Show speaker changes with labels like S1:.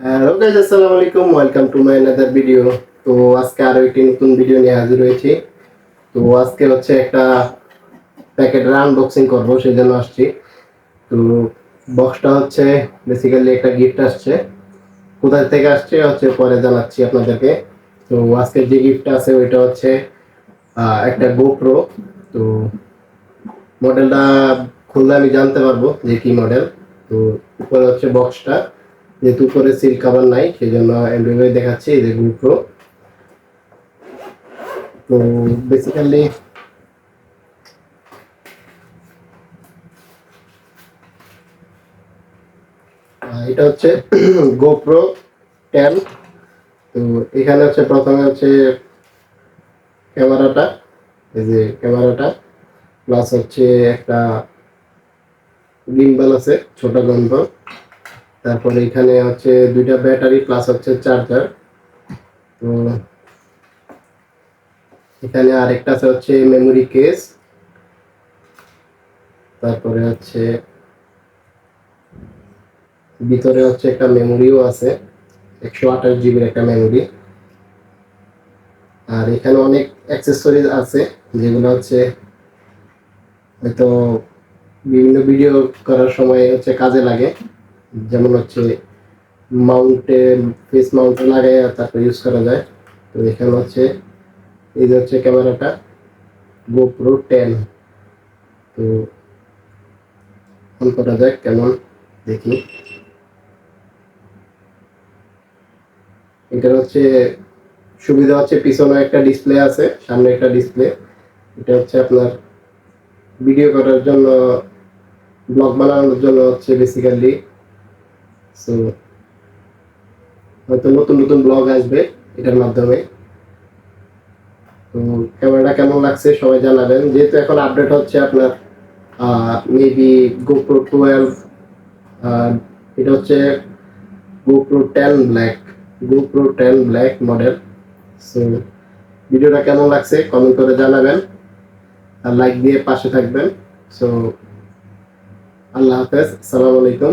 S1: Hello guys আসসালামু আলাইকুম welcome to my another video তো আজকে আরও একটি নতুন ভিডিও নিয়ে হাজির হয়েছি। তো আজকে হচ্ছে একটা প্যাকেটের আনবক্সিং করব, সেই জন্য আসছি। তো বক্সটা হচ্ছে বেসিক্যালি একটা গিফট আসছে। কোথায় থেকে আসছে হচ্ছে পরে জানাচ্ছি আপনাদেরকে। তো আজকে যে গিফটটা আছে, ওইটা হচ্ছে একটা গোপ্রো তো মডেলটা খুললে আমি জানতে পারব যে কি মডেল তো উপরে হচ্ছে বক্সটা যেহেতু উপরে সিল কাভার নাই সেই জন্য এমব্রয়ডারি দেখাচ্ছি, এই যে GoPro তো বেসিক্যালি এটা হচ্ছে গোপ্রো টেন তো এখানে হচ্ছে প্রথমে হচ্ছে ক্যামেরাটা, এই যে ক্যামেরাটা। প্লাস হচ্ছে একটা গিম্বল আছে, ছোট গম্বল তারপরে এখানে হচ্ছে দুইটা ব্যাটারি প্লাস হচ্ছে চার্জার তো এখানে আরেকটা আছে হচ্ছে মেমোরি কেস তারপরে হচ্ছে ভিতরে হচ্ছে একটা মেমোরিও আছে, একশো আঠাশ জিবির একটা মেমোরি আর এখানে অনেক অ্যাক্সেসরিজ আছে, যেগুলো হচ্ছে হয়তো বিভিন্ন ভিডিও করার সময় হচ্ছে কাজে লাগে। যেমন হচ্ছে মাউন্টে ফেস মাউন্টে লাগাই তারপর ইউজ করা যায়। তো এখানে হচ্ছে, এই যে হচ্ছে ক্যামেরাটা গোপ্রো টেন তো অন করা যাক, কেমন দেখি। এটার হচ্ছে সুবিধা হচ্ছে পিছনে একটা ডিসপ্লে আছে, সামনে একটা ডিসপ্লে এটা হচ্ছে আপনার ভিডিও করার জন্য ব্লগ বানানোর জন্য হচ্ছে বেসিক্যালি সো হয়তো নতুন নতুন ব্লগ আসবে এটার মাধ্যমে। তো ক্যামেরাটা কেমন লাগছে সবাই জানাবেন। যেহেতু এখন আপডেট হচ্ছে আপনার মেবি গোপ্রো টুয়েলভ এটা হচ্ছে GoPro ten black GoPro ten black model so ভিডিওটা কেমন লাগছে কমেন্ট করে জানাবেন। আর লাইক দিয়ে পাশে থাকবেন। সো আল্লাহ হাফেজ, আসসালামু আলাইকুম।